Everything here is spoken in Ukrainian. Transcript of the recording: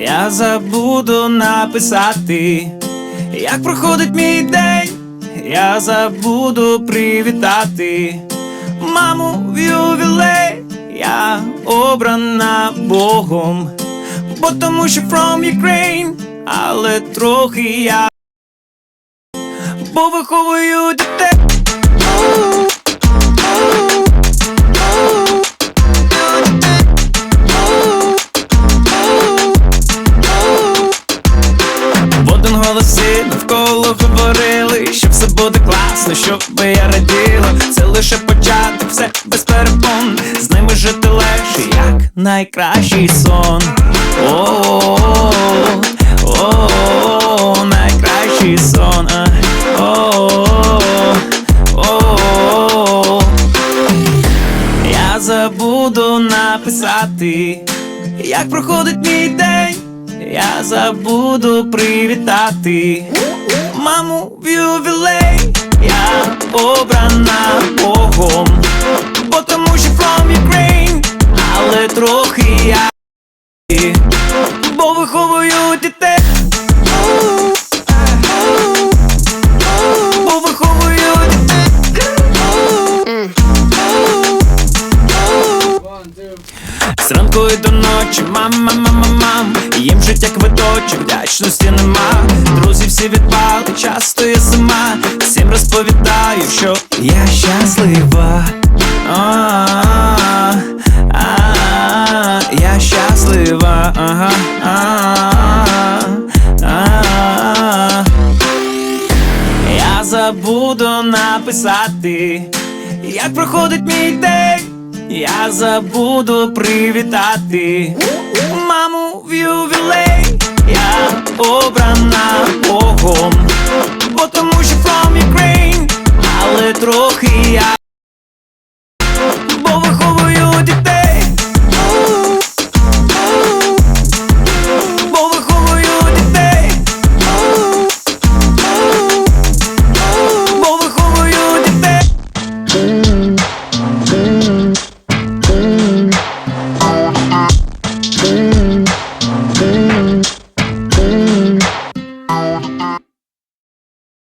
Я забуду написати, як проходить мій день. Я забуду привітати маму в ювілей. Я обрана Богом, бо тому що from Ukraine, але трохи я бо виховую дітей. В один голоси навколо говорили, що все буде класно, щоб я раділа. Це лише початок, все без перепон. З ними жити легше, як найкращий сон. О, о, найкращий сон. а. О, о, я забуду написати, як проходить мій день. Я забуду привітати маму в ювілей. Я обрана Богом, бо тому що from Ukraine, але трохи я бо виховую дітей. Зранку і до ночі, мама, мама, мам. Їм життя квиточок, вдячності нема. Друзі всі відпали, часто я сама Всім розповідаю, що я щаслива. Я щаслива. Ага. Я забуду написати, як проходить мій день я забуду привітати маму в ювілей, я обрана Богом, бо тому що from Ukraine, але трохи.